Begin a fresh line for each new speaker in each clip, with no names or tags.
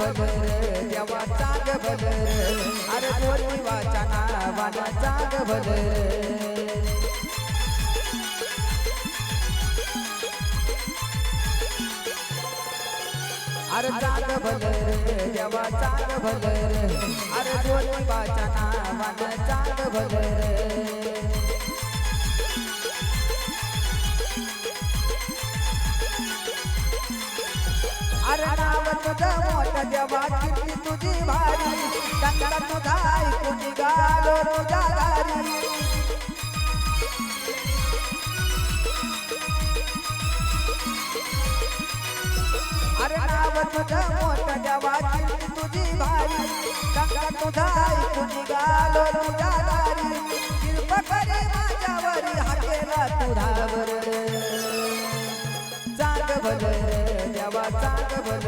भल रे देवा चांग भल अरे ज्योती वाचना वाना चांग भल अरे चांग भल रे. देवा चांग भल अरे ज्योती वाचना वाना चांग भल रे तुझं मोठं देवा किती तुझी भारी टंगडा तुझा ऐकून निघालो तुझ्या दारी अरे तुझं देवा किती तुझी भारी तुझा ऐकून निघालो तुझ्या दारी कृपा करे हाकेला तुझ्यावर चांग देवा चांग भल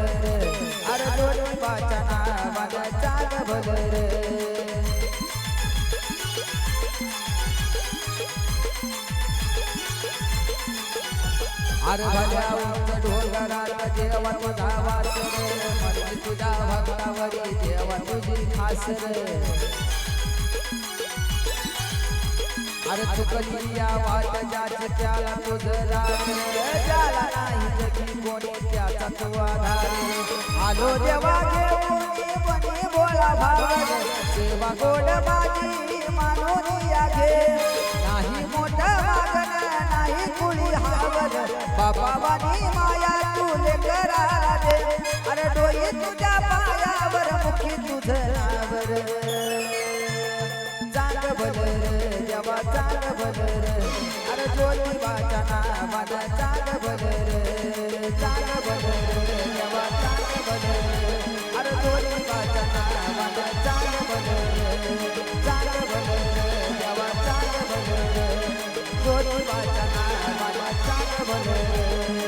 अरे दोन वाचना माझा चांग भल अरे भल्या उंच देवा तुझा मर्जी तुझ्या भक्तावरी देवा तुझी अरे वाट त्याला आलो देवा घेऊन बोला भावा. सेवा गोड बाजी मानून या घे नाही मोठं मागणं नाही कुळी हावल बाबा वाणी माया तुले करा दे अरे डोई तुझ्या पायावर मुखी तुझं नावर. चांग भल रे देवा चांग भल अरे ज्योती वाचना माझा चांग भल amor.